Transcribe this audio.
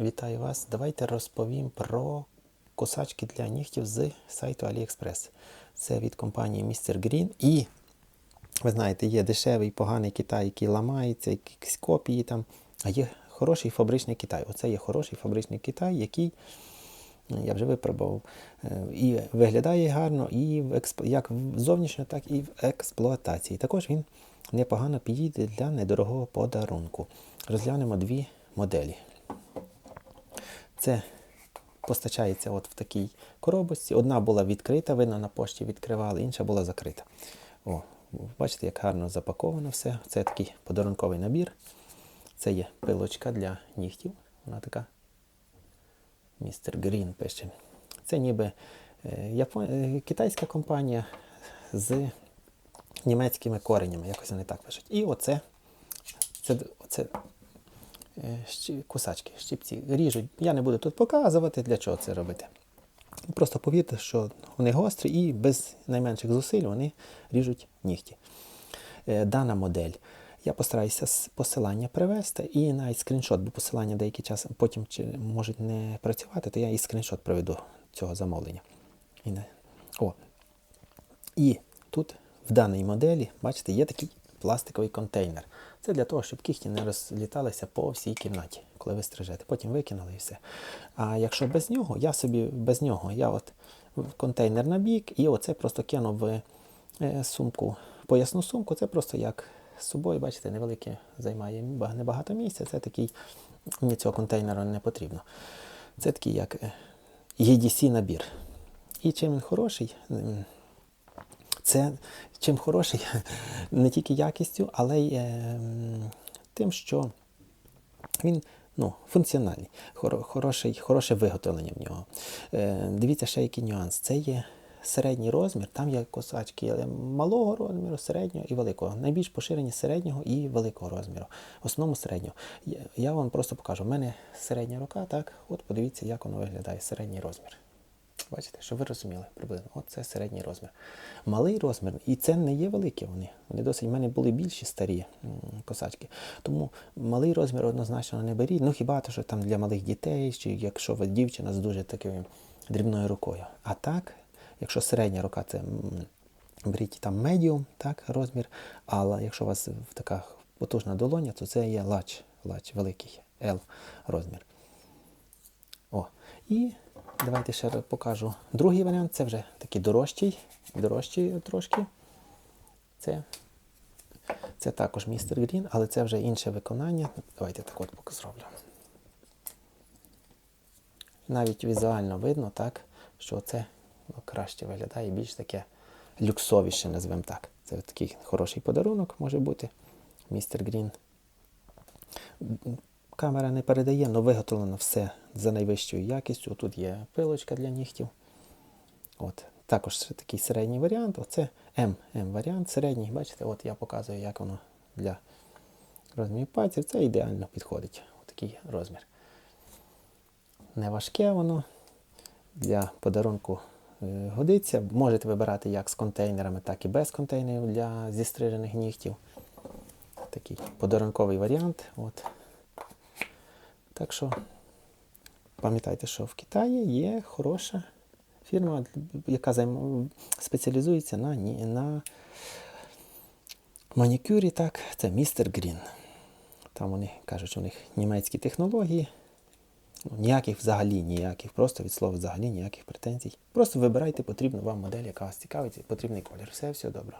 Вітаю вас! Давайте розповім про косачки для нігтів з сайту AliExpress. Це від компанії Mr. Green. І ви знаєте, є дешевий, поганий Китай, який ламається, якісь копії там. А є хороший фабричний Китай. Оце є хороший фабричний Китай, який ну, я вже випробував. Е, І виглядає гарно, і в експ... як зовнішньо, так і в експлуатації. Також він непогано підійде для недорогого подарунку. Розглянемо дві моделі. Це постачається от в такій коробочці. Одна була відкрита, видно, на пошті відкривали, інша була закрита. О, бачите, як гарно запаковано все. Це такий подарунковий набір. Це є пилочка для нігтів. Вона така. Містер Грін пише. Це ніби е, япон... е, китайська компанія з німецькими коренями. Якось вони так пишуть. І оце, це, оце кусачки, щипці ріжуть. Я не буду тут показувати, для чого це робити. Просто повірте, що вони гострі і без найменших зусиль вони ріжуть нігті. Е, Дана модель. Я постараюся посилання привести і навіть скріншот, бо посилання деякий час потім можуть не працювати, то я і скріншот приведу цього замовлення. І, не... О. і тут в даній моделі, бачите, є такий пластиковий контейнер. Це для того, щоб кіхті не розліталися по всій кімнаті, коли ви стрижете. Потім викинули і все. А якщо без нього, я собі без нього, я от в контейнер на бік, і оце просто кинув в е, сумку, поясну сумку. Це просто як з собою, бачите, невелике займає ба- небагато місця. Це такий, мені цього контейнера не потрібно. Це такий як е, EDC набір. І чим він хороший, це чим хороший не тільки якістю, але й е, тим, що він ну, функціональний, хоро- хороший, хороше виготовлення в нього. Е, дивіться, ще який нюанс. Це є середній розмір, там є косачки малого розміру, середнього і великого. Найбільш поширені середнього і великого розміру. В основному середнього. Я вам просто покажу. У мене середня рука, так, от подивіться, як воно виглядає, середній розмір. Бачите, щоб ви розуміли приблизно. От це середній розмір. Малий розмір, і це не є великі вони. Вони досить, в мене були більші старі косачки. Тому малий розмір однозначно не беріть. Ну хіба то, що там для малих дітей, чи якщо ви дівчина з дуже такою дрібною рукою. А так, якщо середня рука, це беріть там медіум, так, розмір. Але якщо у вас така потужна долоня, то це є лач, лач великий L розмір. О, і давайте ще раз покажу другий варіант. Це вже такий дорожчий, дорожчий трошки. Це, це також містер Грін, але це вже інше виконання. Давайте так от поки зроблю. Навіть візуально видно, так, що це ну, краще виглядає, більш таке люксовіше, назвемо так. Це такий хороший подарунок може бути. Містер Грін камера не передає, але виготовлено все за найвищою якістю. Тут є пилочка для нігтів. От. Також такий середній варіант. Оце М, М варіант середній. Бачите, от я показую, як воно для розмірів пальців. Це ідеально підходить. Такий розмір. Не важке воно. Для подарунку е, годиться. Можете вибирати як з контейнерами, так і без контейнерів для зістрижених нігтів. Такий подарунковий варіант. От. Так що пам'ятайте, що в Китаї є хороша фірма, яка займ... спеціалізується на, на манікюрі. Так, це Містер Грін. Там вони кажуть, що у них німецькі технології. Ну, ніяких взагалі, ніяких, просто від слова взагалі ніяких претензій. Просто вибирайте потрібну вам модель, яка вас цікавить, потрібний колір. Все, все добре.